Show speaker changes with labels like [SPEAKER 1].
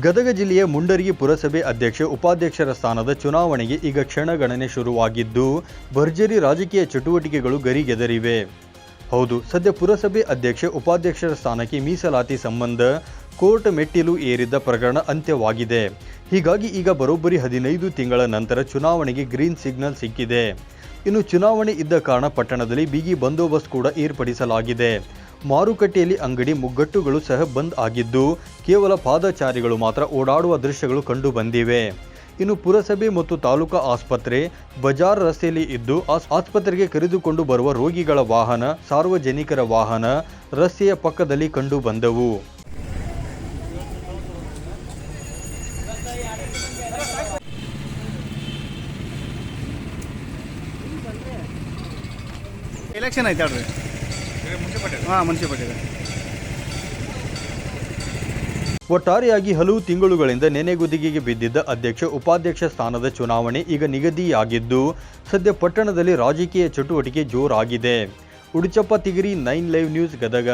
[SPEAKER 1] ಗದಗ ಜಿಲ್ಲೆಯ ಮುಂಡರಗಿ ಪುರಸಭೆ ಅಧ್ಯಕ್ಷ ಉಪಾಧ್ಯಕ್ಷರ ಸ್ಥಾನದ ಚುನಾವಣೆಗೆ ಈಗ ಕ್ಷಣಗಣನೆ ಶುರುವಾಗಿದ್ದು, ಭರ್ಜರಿ ರಾಜಕೀಯ ಚಟುವಟಿಕೆಗಳು ಗರಿಗೆದರಿವೆ. ಹೌದು, ಸದ್ಯ ಪುರಸಭೆ ಅಧ್ಯಕ್ಷ ಉಪಾಧ್ಯಕ್ಷರ ಸ್ಥಾನಕ್ಕೆ ಮೀಸಲಾತಿ ಸಂಬಂಧ ಕೋರ್ಟ್ ಮೆಟ್ಟಿಲು ಏರಿದ್ದ ಪ್ರಕರಣ ಅಂತ್ಯವಾಗಿದೆ. ಹೀಗಾಗಿ ಈಗ ಬರೋಬ್ಬರಿ ಹದಿನೈದು ತಿಂಗಳ ನಂತರ ಚುನಾವಣೆಗೆ ಗ್ರೀನ್ ಸಿಗ್ನಲ್ ಸಿಕ್ಕಿದೆ. ಇನ್ನು ಚುನಾವಣೆ ಇದ್ದ ಕಾರಣ ಪಟ್ಟಣದಲ್ಲಿ ಬಿಗಿ ಬಂದೋಬಸ್ತ್ ಕೂಡ ಏರ್ಪಡಿಸಲಾಗಿದೆ. ಮಾರುಕಟ್ಟೆಯಲ್ಲಿ ಅಂಗಡಿ ಮುಗ್ಗಟ್ಟುಗಳು ಸಹ ಬಂದ್ ಆಗಿದ್ದು, ಕೇವಲ ಪಾದಚಾರಿಗಳು ಮಾತ್ರ ಓಡಾಡುವ ದೃಶ್ಯಗಳು ಕಂಡು ಬಂದಿವೆ. ಇನ್ನು ಪುರಸಭೆ ಮತ್ತು ತಾಲೂಕಾ ಆಸ್ಪತ್ರೆ, ಬಜಾರ್ ರಸ್ತೆಯಲ್ಲಿ ಇದ್ದು, ಆಸ್- ಆಸ್ಪತ್ರೆಗೆ ಕರೆದುಕೊಂಡು ಬರುವ ರೋಗಿಗಳ ವಾಹನ, ಸಾರ್ವಜನಿಕರ ವಾಹನ ರಸ್ತೆಯ ಪಕ್ಕದಲ್ಲಿ ಕಂಡು
[SPEAKER 2] ಎಲೆಕ್ಷನ್ ಐತೆ ಹೇಳ್ರಿ ಹಾಂ, ಮುನ್ಸಿಪಾಲ್ಟಿ
[SPEAKER 1] ಒಟ್ಟಾರೆಯಾಗಿ ಹಲವು ತಿಂಗಳುಗಳಿಂದ ನೆನೆಗುದಿಗೆಗೆ ಬಿದ್ದಿದ್ದ ಅಧ್ಯಕ್ಷ, ಉಪಾಧ್ಯಕ್ಷ ಸ್ಥಾನದ ಚುನಾವಣೆ ಈಗ ನಿಗದಿಯಾಗಿದ್ದು, ಸದ್ಯ ಪಟ್ಟಣದಲ್ಲಿ ರಾಜಕೀಯ ಚಟುವಟಿಕೆ ಜೋರಾಗಿದೆ. Uduchappa, Tigiri, nine live news, Gadag.